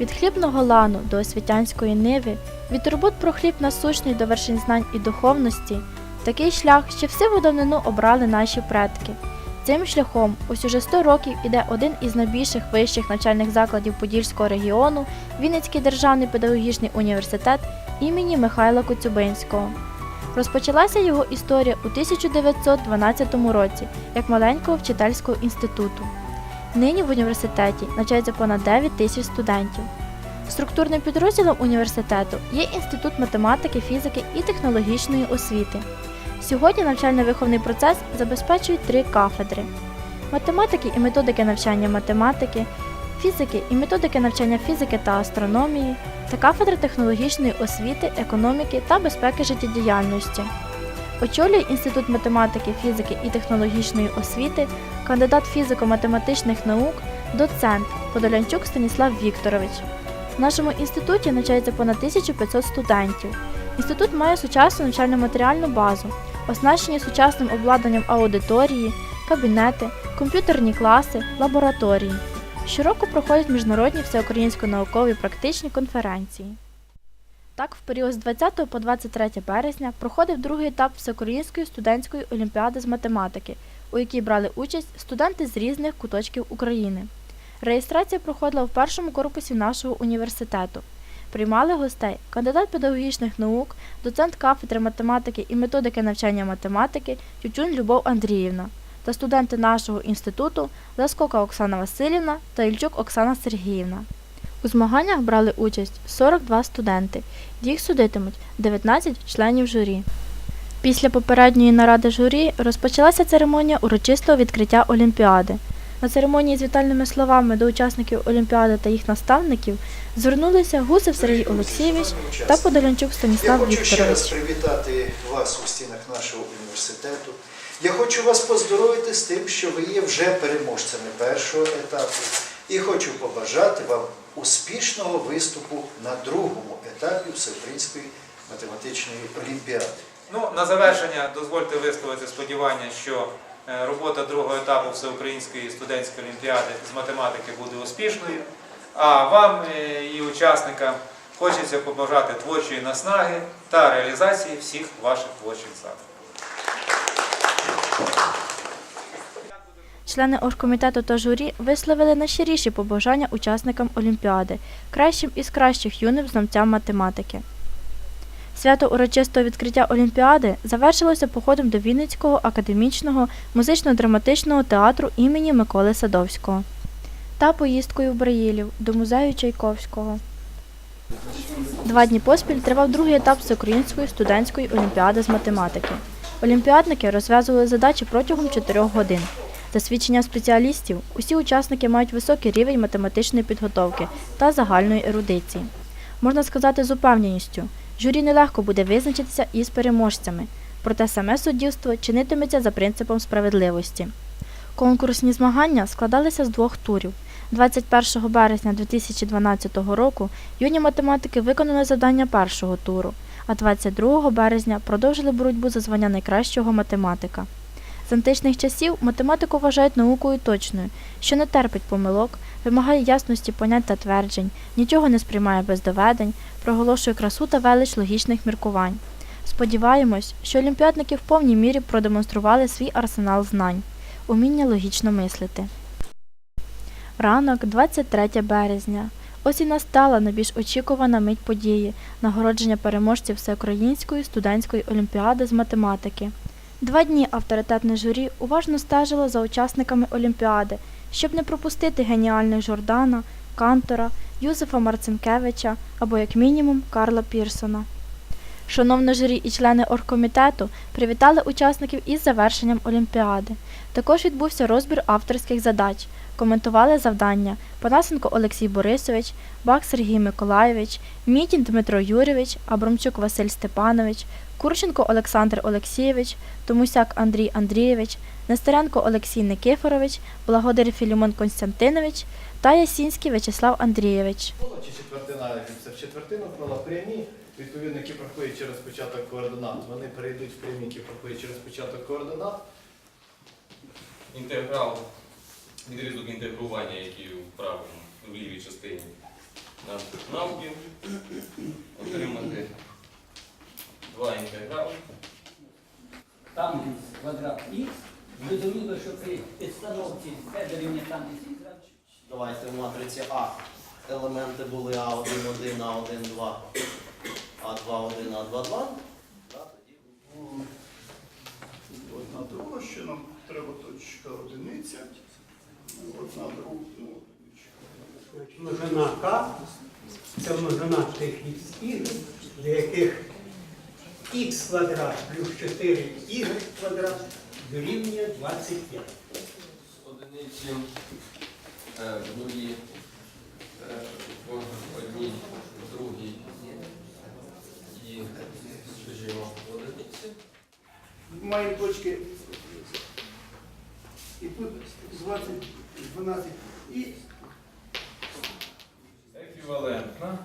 Від хлібного лану до освітянської ниви, від турбот про хліб насущний до вершин знань і духовності, такий шлях ще в сиву давнину обрали наші предки. Цим шляхом ось уже 100 років іде один із найбільших вищих навчальних закладів Подільського регіону Вінницький державний педагогічний університет імені Михайла Коцюбинського. Розпочалася його історія у 1912 році як маленького вчительського інституту. Нині в університеті навчається понад 9 тисяч студентів. Структурним підрозділом університету є Інститут математики, фізики і технологічної освіти. Сьогодні навчально-виховний процес забезпечують три кафедри: математики і методики навчання математики, фізики і методики навчання фізики та астрономії, та кафедра технологічної освіти, економіки та безпеки життєдіяльності. Очолює Інститут математики, фізики і технологічної освіти кандидат фізико-математичних наук, доцент Подолянчук Станіслав Вікторович. В нашому інституті навчається понад 1500 студентів. Інститут має сучасну навчально-матеріальну базу, оснащені сучасним обладнанням аудиторії, кабінети, комп'ютерні класи, лабораторії. Щороку проходять міжнародні всеукраїнсько-наукові практичні конференції. Так, в період з 20 по 23 березня проходив другий етап Всеукраїнської студентської олімпіади з математики, у якій брали участь студенти з різних куточків України. Реєстрація проходила в першому корпусі нашого університету. Приймали гостей кандидат педагогічних наук, доцент кафедри математики і методики навчання математики Тютюн Любов Андріївна та студенти нашого інституту Лескока Оксана Васильівна та Ільчук Оксана Сергіївна. У змаганнях брали участь 42 студенти. Їх судитимуть 19 членів журі. Після попередньої наради журі розпочалася церемонія урочистого відкриття Олімпіади. На церемонії з вітальними словами до учасників Олімпіади та їх наставників звернулися Гусев Сергій Олексійович та Подолянчук Я Станіслав хочу ще раз привітати вас у стінах нашого університету. Я хочу вас поздоровити з тим, що ви є вже переможцями першого етапу. І хочу побажати вам успішного виступу на другому етапі Всеукраїнської математичної олімпіади. Ну, на завершення дозвольте висловити сподівання, що е, робота другого етапу Всеукраїнської студентської олімпіади з математики буде успішною. А вам е, і учасникам хочеться побажати творчої наснаги та реалізації всіх ваших творчих задумів. Члени оргкомітету та журі висловили найщиріші побажання учасникам Олімпіади, кращим із кращих юним знавцям математики. Свято урочистого відкриття Олімпіади завершилося походом до Вінницького академічного музично-драматичного театру імені Миколи Садовського та поїздкою в Браїлів до музею Чайковського. Два дні поспіль тривав другий етап Всеукраїнської студентської олімпіади з математики. Олімпіадники розв'язували задачі протягом 4 годин. За свідчення спеціалістів, усі учасники мають високий рівень математичної підготовки та загальної ерудиції. Можна сказати з упевненістю, журі нелегко буде визначитися із переможцями, проте саме суддівство чинитиметься за принципом справедливості. Конкурсні змагання складалися з двох турів. 21 березня 2012 року юні математики виконали завдання першого туру, а 22 березня продовжили боротьбу за звання найкращого математика. З античних часів математику вважають наукою точною, що не терпить помилок, вимагає ясності понять та тверджень, нічого не сприймає без доведень, проголошує красу та велич логічних міркувань. Сподіваємось, що олімпіадники в повній мірі продемонстрували свій арсенал знань, уміння логічно мислити. Ранок, 23 березня. Ось і настала найбільш очікувана мить події нагородження переможців Всеукраїнської студентської олімпіади з математики. Два дні авторитетне журі уважно стежило за учасниками Олімпіади, щоб не пропустити геніальних Жордана, Кантора, Юзефа Марцинкевича або, як мінімум, Карла Пірсона. Шановне журі і члени оргкомітету привітали учасників із завершенням Олімпіади. Також відбувся розбір авторських задач. Коментували завдання Панасенко Олексій Борисович, Бак Сергій Миколайович, Мітін Дмитро Юрійович, Абрамчук Василь Степанович, Курченко Олександр Олексійович, Томусяк Андрій Андрійович, Нестеренко Олексій Никифорович, Благодар Філімон Константинович та Ясінський В'ячеслав Андрійович. Чи четвертина це в четвертину кола прямі, відповідно, які проходять через початок координат. Вони перейдуть в прямі, які проходять через початок координат. інтеграл, відрізок інтегрування, який в правому, в лівій частині. наших навків, отримати два інтеграли. там квадрат х, зрозуміло, що при підстановці це дорівнює там Давайте в матриці А елементи були А1, 1, А1, 2, А2, 1, А2, 2. Тоді Одна друга, ще нам треба точка одиниця. Одна друга. ну, множина К це множина тих х, для яких х квадрат плюс 4y квадрат дорівнює 25. Одиниці е, в нулі, е, одній, в другій і, скажімо, в одиниці. Маємо точки. І тут 20, 12 і еквівалентна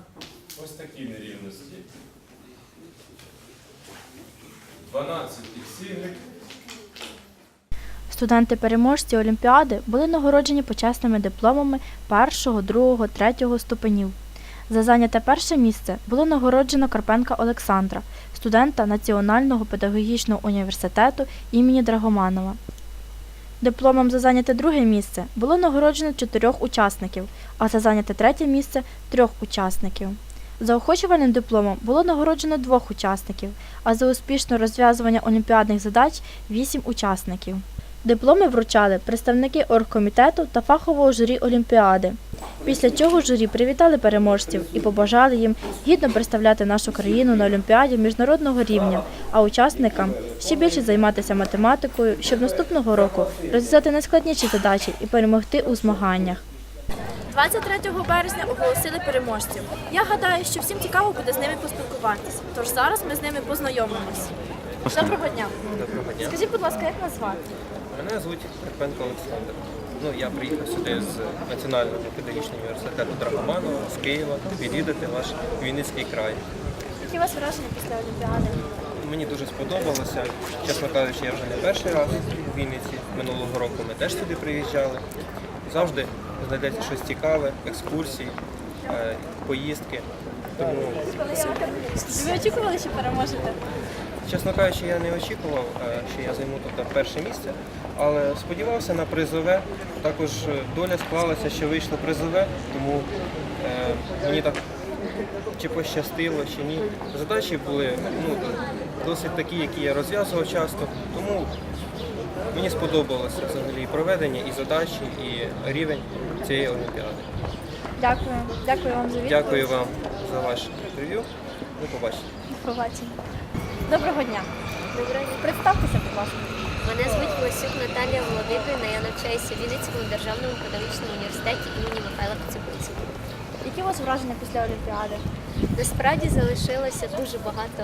ось такі нерівності. 12 xy Студенти-переможці Олімпіади були нагороджені почесними дипломами першого, другого, третього ступенів. За зайняте перше місце було нагороджено Карпенка Олександра, студента Національного педагогічного університету імені Драгоманова. Дипломом за зайняте друге місце було нагороджено чотирьох учасників, а за зайняте третє місце трьох учасників. Заохочувальним дипломом було нагороджено двох учасників, а за успішне розв'язування олімпіадних задач вісім учасників. Дипломи вручали представники оргкомітету та фахового журі Олімпіади. Після чого журі привітали переможців і побажали їм гідно представляти нашу країну на Олімпіаді міжнародного рівня, а учасникам ще більше займатися математикою, щоб наступного року розв'язати найскладніші задачі і перемогти у змаганнях. 23 березня оголосили переможців. Я гадаю, що всім цікаво буде з ними поспілкуватися. Тож зараз ми з ними познайомимось. Доброго дня. Доброго дня. Скажіть, будь ласка, як вас звати? Мене звуть Карпенко Олександр. Ну, я приїхав сюди з Національного педагогічного університету Драгоманова з Києва відвідати ваш Вінницький край. Які у вас враження після Олімпіади? Мені дуже сподобалося. Чесно кажучи, я вже не перший раз у Вінниці. Минулого року ми теж сюди приїжджали. Завжди знайдеться щось цікаве, екскурсії, е, поїздки. Тому, Ви очікували, що переможете? чесно кажучи, я не очікував, е, що я займу тут перше місце, але сподівався на призове. Також е, доля склалася, що вийшло призове, тому е, мені так чи пощастило, чи ні. Задачі були ну, досить такі, які я розв'язував часто, тому мені сподобалося взагалі і проведення, і задачі, і рівень цієї олімпіади. Дякую. Дякую вам за відповідь. Дякую вам за ваше інтерв'ю. До побачення. До побачення. Доброго дня. Доброго дня. Представтеся, будь ласка. Мене звуть Лосюк Наталія Володимирівна. Я навчаюся в Вінницькому державному педагогічному університеті імені Михайла Коцюбинського. Які у вас враження після Олімпіади? Насправді залишилося дуже багато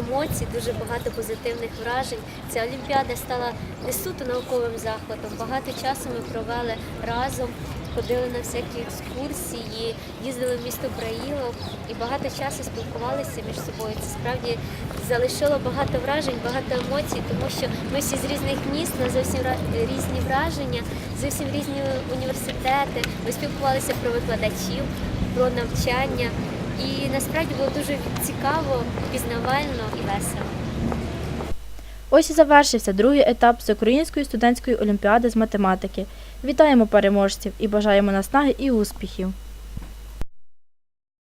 емоцій, дуже багато позитивних вражень. Ця олімпіада стала не суто науковим заходом. Багато часу ми провели разом, ходили на всякі екскурсії, їздили в місто Браїлов і багато часу спілкувалися між собою. Це справді залишило багато вражень, багато емоцій, тому що ми всі з різних міст на зовсім різні враження, зовсім різні університети. Ми спілкувалися про викладачів, про навчання. І насправді було дуже цікаво, пізнавально і весело. Ось і завершився другий етап Всеукраїнської студентської олімпіади з математики. Вітаємо переможців і бажаємо наснаги і успіхів!